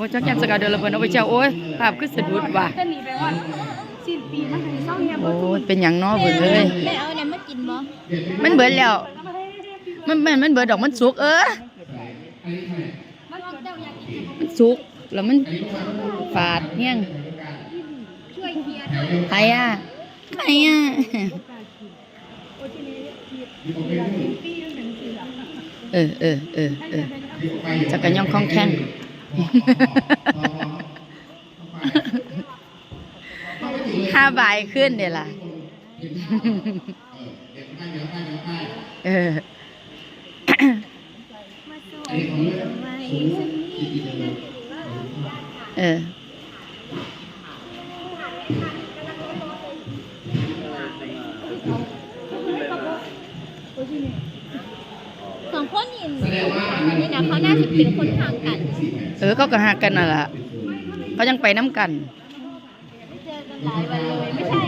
ว่าจักยันสกาเดินระเบิดเอาไปเจ้าโอ้ยภาพคือสะดุดว่ะจะหนีไปว่าสิ้นปีมาให้เศร้าเงียบโอ้ยเป็นหยังน้อเบิดเลย แม่เอาเนี่ยมากินบ่มันเบิดแล้ว มันมันมันเบิดดอกมันสุกเออ มันเจ้าอยากกินมันสุกแล้วมันฝาดเฮี้ยงช่วยเคลียร์ใครอะใครอะเออเออเออเออจักรยองคล่องแข้ง ห้าใบายขึ้นเดี๋ยวล่ะ เออเออ สองคนนี่นี่นะเขาน่าจะเป็นคนทางกัน เออเขาก็หักกันน่ะล่ะเขายังไปน้ำกัน เจอกันหลายวันเลยไม่ใช่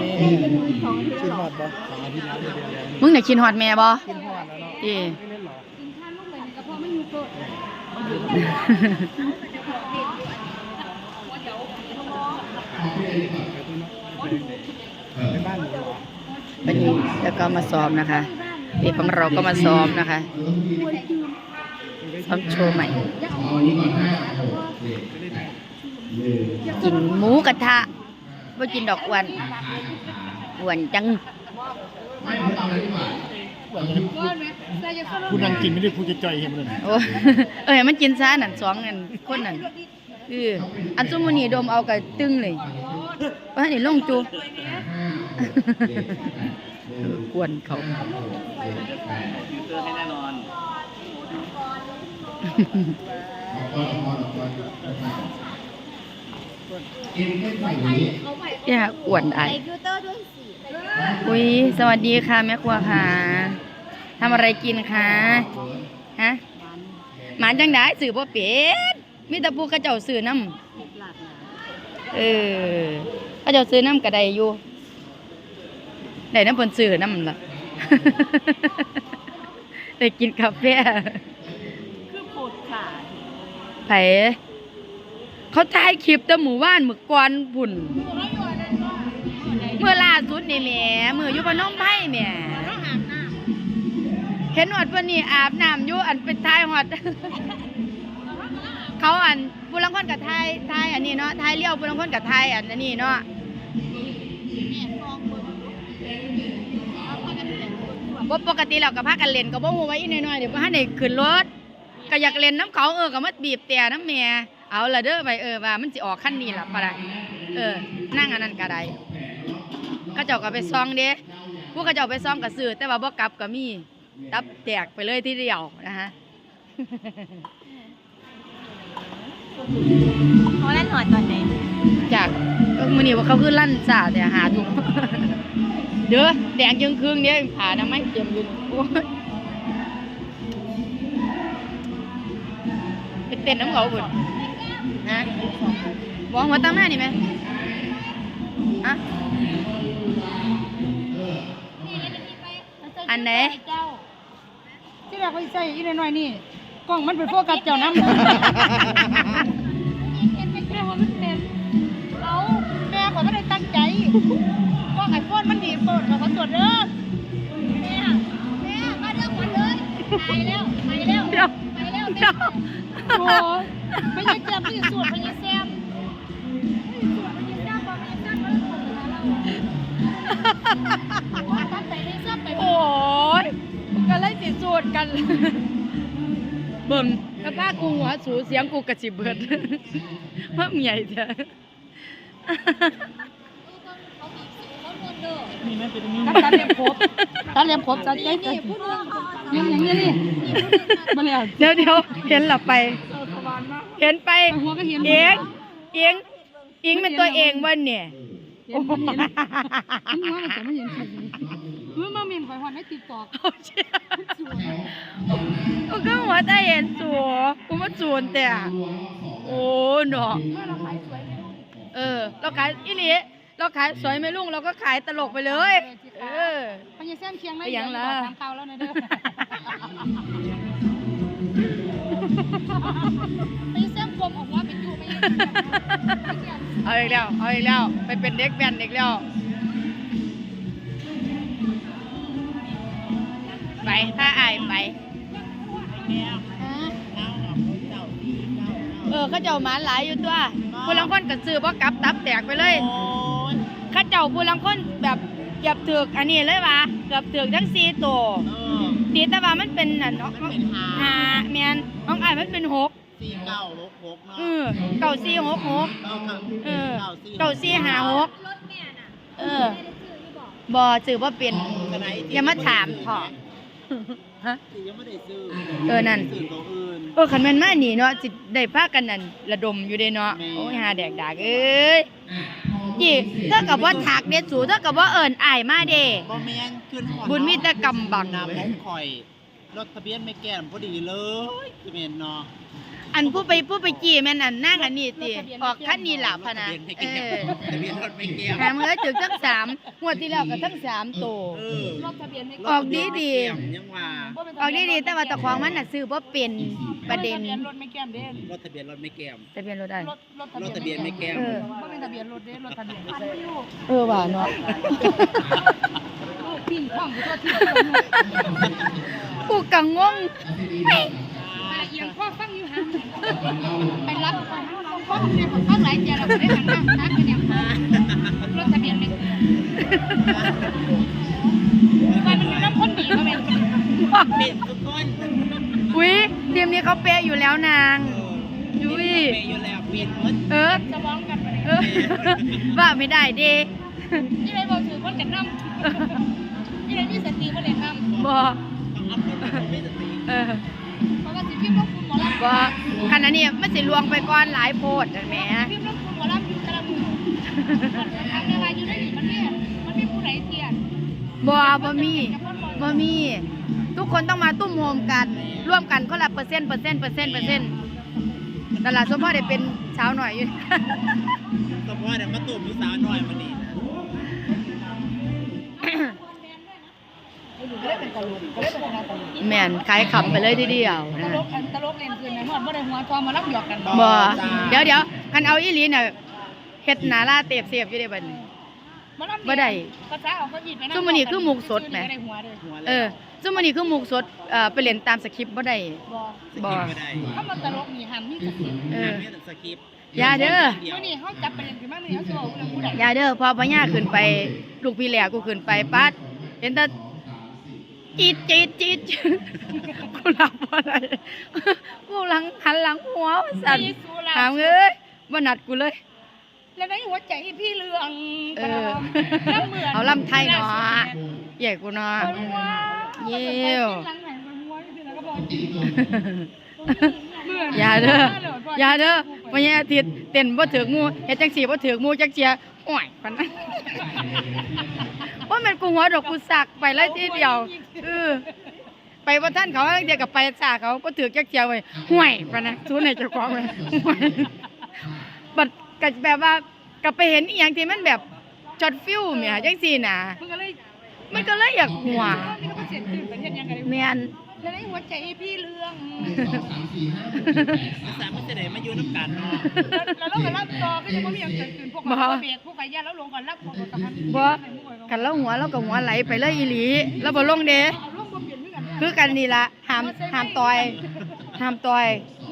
ของที่กินเราหอดบ่สองอาทิตย์แล้วเดือนแล้วมึงน่ะคิดฮอดแม่บ่กินหอดแล้วเนาะอีไม่เล่นหรอกินข้าวลูกเหมือนกับพ่อไม่มีโกรธในบ้านหนูเหรอวันนี้แล้วก็มาซ้อมนะคะ เด็กของเราก็มาซ้อมนะคะ ซ้อมโชว์ใหม่ กินหมูกระทะไม่กินดอกอ้วันอ้วนจังก้อนไหมแต่จะเข้าพูดนั่งกินไม่ได้พูดจะจ่อยเห็นเลยโอ้เอ้ยมันกินซ่านั่นสองนั่นคนนั่นเอออันซุมอนี่ดมเอากระตึงเลยว่านี่ลงจู กวนเขาอย่ากวนไอใส่ฟิลเตอร์ด้วยสิอุ้ยสวัสดีค่ะแม่ครัวค่ะทำอะไรกินคะฮะหมานจังได้สื่อบ่เป็ดมีแต่ผู้เขาเจ้าซื้อน้ำเออเขาเจ้าซื้อน้ำกระไดอยู่ ได้น้ำเพิ่นซื้อน้ำล่ะได้กินกาแฟคือโผดขาดไผเขาถ่ายคลิปแต่หมู่บ้านเมื่อก่อนพุ่นเขาอยู่อันนั้นก็เมื่อล่าสุดนี่แหม่มืออยู่พนมไผ่แหม่ต้องอาบน้เห็นหอดวันนี้อาบน้ำอยู่อันเป็นทายหอด เขาอันผู้ลังคนกับทายทายอันนี้เนาะทายเลี้ยวผู้ลังคนกับทายอันอันนี้เนาะ วบ่ปกติเราก็พากันเล่นก็บ่ฮู้ว่าอีน้อยๆเดี๋ยวบ่ทันได้ขึ้นรถก็อยากเล่นน้ำเขาเออก็มาบีบแต่น้ำแม่เอาละเด้อไปเออว่ามันสิออกคันนี้ล่ะปะล่ะเออนั่งอันนั้นก็ได้เขาเจ้าก็ไปซองเด้ผู้เขาเจ้าไปซองก็ซื้อแต่ว่าบ่กลับก็มีตับแตกไปเลยทีเดียวนะฮะเขาเล่นหอดตอนไหนจากก็มื้อนี้ว่าเขาคือลั่นจ่าแต่หาถุง เด้อแดงจึงครึ่งเด้ผ่าน้ำไม่เตรียมอยู่นี่โอ้ยไปเต้นน้ำเขาบุญนะวางหัวตามแม่นี่ไหมฮะอันไหนเจ้าที่แรกเขาใส่อีนหน่อยนี่กล้องมันเป็นโฟกัสเจ้าน้ำเห็นเป็นแค่ว่ามันเต็มเอาแม่ขอไม่ได้ตั้งใจกล้ องไอโฟนมันดีโปรดขอขอตรวจเด้อแม่แม่มาเรื่องก่อนเลยไปแล้วไปแล้วไปแล้วเดี๋ยวโอ้ยไม่ใช่แจมที่สวดไม่ใช่แซมตั้งใจได้เสื้อไปโอ้ยกันไล่สิสูดกันเบิ่มกระพากูหัวสูเสียงกูกระสิเบิดเพิ่มใหญ่เถอะ เขาบีบสิเขาโด นเด้อมีไหมเป็นมีตัดเล็บครบตัดเล็บครบตัดใจนี่พูดเรื่องยังอย่างนี้นี่มาเลยเดี๋ยวเดี๋ยวเห็นหลับไปสบายมากเห็นไปหัวก็เห็นเอียงเอียงเอียงเป็นตัวเองวันเนี่ยเห็นเห็นมันหัวมันจะไม่เห็นผิดเมื่อมาเมนไฟหอนให้ติดต่อเอาเชี่ยกูก็หัวใจเห็นสัวกูมาสูนแต่โอ้เนาะเออ เราขายอีหลี เราขายสวยไหมลุงเราก็ขายตลกไปเลย เออพญาแซมเคียงได้ไปยังล่ะทางเตาแล้วนะเด้อไปเสื้อกลมออกว่าเป็นอยู่ไปเอาอีกแล้วเอาอีกแล้วไปเป็นเด็กแว่นอีกแล้วไปถ้าอายไปเออเข้าเจ้าหมาหลายอยู่ตัวผู้ลังคนก็ซื้อบ่กลับตับแตกไปเลย เข้าเจ้าผู้ลังคนแบบเกือบถึกอันนี้เลยว่ะเกือบถึกทั้งสี่ตัวดีแต่ว่ามันเป็นอันเนาะมันเป็นหาหาแม่นน้องอายมันเป็นหกสี่เก้าหกหกเนาะเออเก้าสี่หกหก เก้าเก้าเออเก้าสี่เก้าสี่หาหก รถแม่น่ะเออบ่ซื้อบ่เป็นขณะที่อย่ามาถามพ่อ ฮะ ที่ยังไม่ได้ซื้อเออนั่น ซื้อตัวอื่น เออคันแม่นมานี่เนาะสิได้พากันนั่นระดมอยู่เด้เนาะแม่โอ้ยหาแดกดากเอ้ย จีเท่ากับว่าถากเด็ดสูเท่ากับว่าเอิ้นอ้ายมาเด้บ่แม่นขึ้นฮอดบุญมีแต่กำบัง น้ำของข่อยรถทะเบียนไม่แก้มพอดีเลยจะเป็นเนาะอันผู้ไปผู้ไปจี้แม่นอันนั่งอันนี้ติออกคันนี้ล่ะพะนะทะเบียนไม่เอแก้มอทะเบียนรถไม่แก้มหามเอ้ยถึงทั้งสามงวดที่แล้วก็ทั้งสามโต เออรถทะเบียนไม่ออกดีดีรถทะเบียนไม่แก้มยังว่า ออกดีๆแต่ว่าตะของมันน่ะซื้อบ่เป็น ประเด็น ทะเบียนรถไม่แก้มเด้รถทะเบียนรถไม่แก้ม ทะเบียนรถได้ รถรถรถทะเบียนไม่แก้ม เออ บ่เป็นทะเบียนรถเด้รถทะเบียนไม่ใช่เออว่าเนาะลูกปิ้งข้องอยู่ตัวที่กูกังงงอะไรเอียงข้อฟังอยู่ห่างไปรับข้อข้อเนี่ยข้อหลายเจเราไม่ได้ทางนั่งนักกันเนี่ยรถทะเบียนไม่แก้มมันเป็นน้ำข้นหนีมาเป็นเป็นทุกคนอุ้ย ทีมนี้เขาเป๊ะอยู่แล้วนางยุ้ยเปย์อยู่แล้วเปลี่ยนหมดเออจะมองกันไปเออว่าไม่ได้เด้ที่ไรบอกถือคนกันน้ำที่ไรมีสติมาเลยน้ำบอต้องอัพรถมันไม่สติเออเพราะว่าสิพิมพ์ลงคุณหมอลำบอขณะนี้มันสิลวงไปก่อนหลายโพดนะแหม่พิมพ์ลงคุณหมอลำอยู่กระมือทำในวายอยู่ได้หนิมันเนี่ยมันมีผู้ไหนเทียนบอบอมีบอมี ทุกคนต้องมาตุ้มโฮมกัน ร่วมกันคนละเปอร์เซ็นต์เปอร์เซ็นต์เปอร์เซ็นต์เปอร์เซ็นต์นั่นล่ะสมพ่อได้เป็นสาวหน่อยอยู่ สมมติว่าเดี๋ยวมาตุ่มอยู่สาวน้อยมันนี่นะแม่นขายขับไปเลยทีเดียวตนะลกอันตลกเล่นคืนในหอดบ่ได้หัวทอมารับหยอกกันบอเดี๋ยวเดี๋ยวคันเอาอีหลีน่ะเฮ็ดหนาลาเตียบเสียบอยู่ได้บัดนี้ บ่ได้ ภาษาเอาเขาหยิบไปซุมื้อนี้คือหมูสดแหม ได้หัวเลยหัวเออซึ่งมันนี้คือหมุกสดเอ่อไปเรียนตามสคริปต์บ่ได้บ่บ่ไม่ได้ถ้ามันตลกนี่หันมีสติเออมีแต่สคริปต์อย่าเด้อเดียวมื้อนี้เขาจับประเด็นขึ้นมามื้อนี้เขาสิเอาเรื่องผู้ใดอย่าเด้อพอพญาขึ้นไป ลูกพี่แหลกกูขึ้นไปปัดเห็นแต่จีดจีดจีดกูรับบ่ได้กูหลังหันหลังหัวสั่นมีสุราถามเอ้ยบ่นัดกูเลย แล้วในหัวใจพี่เรืองเออลำเหมือนเอาลำไทยเนาะใหญ่กูเนาะเยี่ยวหลังไหนมันหัวอยู่ที่ไหนก็บอกเหมือนอย่าเด้ออย่าเด้อพญาอาทิตย์เต้นบ่ถึกหมู่เฮ็ดจังซี่บ่ถึกหมู่จักเจียห่วยปานนั้นว่ามันกูหัวดอกกูสักไปเลยทีเดียวเออไปว่าท่านเขาเดียวกับไปสาเขาก็ถือแก๊กเจียวไว้ห่วยปะนะทุนในเจ้าของเลยห่วยบัด ก็แบบว่าก็ไปเห็นอีหยังที่มันแบบจอดฟิวเมียจังซี่น่ะ มันก็เลยมันก็เลยอยากหัวนี่ก็เสียงตื่นประเทศยังไงแม่นแล้วในหัวใจพี่เรืองภาษาไม่จะไหนมาอยู่น้ำกันเนาะแล้วเราก็รับต่อก็ยังไม่มีอย่างเกิดขึ้นพวกเราเบรกพวกไก่ย่าแล้วลงก่อนรับของกับมันบ่กันแล้วหัวแล้วก็หัวไหลไปเลยอีหลีแล้วบ่ลงเด้เอาลงบ่เปลี่ยนเหมือนกันคือกันนี่ล่ะห้ามห้ามต่อยห้ามต่อย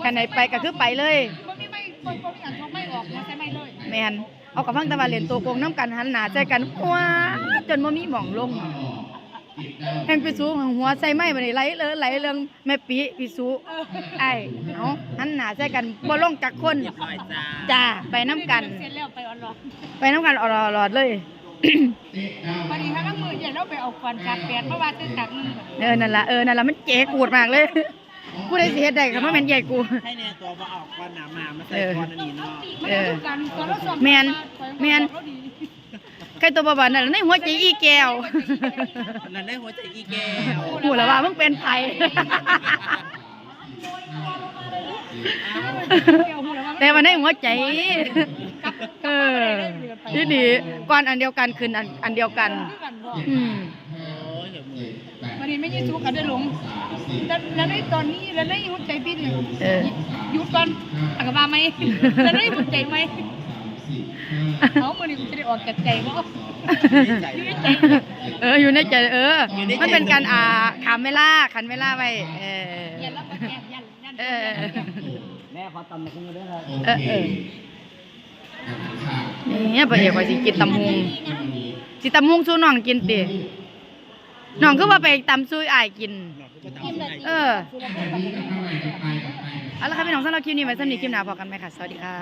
กันไหนไปก็คือไปเลยบ่มีไม่บ่มีอันทองไม่ ออกมาใช่ไม่เลยแมนเอากับพังตะวันเล่นตัวโกงน้ำกันหันหน้าใจกันว้าจนบ่มีหม่องลงแห่งไปสูงหัวใส่ไม้บัดนี้ไหลเลยไหลเรื่องแม่ปิพี่สูไอ้ายเอาหันหน้าใจกันบ่ลงจักคนเรียบร้อยจ้าจ้าไปน้ำกันเสร็จแล้วไปออนไลน์ไปน้ำกันอลอดๆเลยพอดีถ้าลังมือใหญ่เราไปเอาควันจากแปดเพราะว่าตื้อตักนึงเออนั่นล่ะเออนั่นล่ะมันเจ๊กูดมากเลย กูได้สิเฮ็ดได้ก็บ่แม่นใหญ่กู ให้แน่ตัวมาออกก่อนหนามามาใส่ก่อนอันนี้เนาะมันต้องการตัวเราสอบแม่นแม่น ใครตัวบ่บานั่นล่ะในหัวใจอีแก้วนั่นได้หัวใจอีแก้วกูแล้วว่ามึงเป็นไผ แต่ว่าในหัวใจ เออนี่ดีก่อนอันเดียวกันคืนอันอันเดียวกัน อืม โอ้ยเดี๋ยวมือวันนี้ไม่ยี่สุกเอาได้หลงแล้วแล้วในตอนนี้แล้วในหัวใจพี่เนี่ยเออ หยุดก่อนอักบาไหมแล้วในหัวใจไหมเอาวันนี้กูจะได้ออกจากใจบ่อยู่ในใจเออ อยู่ในใจเออ มันเป็นการอ่าขามเวลาขันเวลาไว้เออ ยันแล้วก็แย่ยันยันเออแม่ขอตำมาคุ้งด้วยครับเออเออนี่พระเอกว่าสิกินตำฮุงสิตำฮุงสู้น้องกินติ น้องคือว่าไปตำซุยอ้ายกิน เออเอาละค่ะพี่น้องสำหรับคลิปนี้ไว้สำหรับคลิปหน้าพอกันไหมค่ะ สวัสดีค่ะ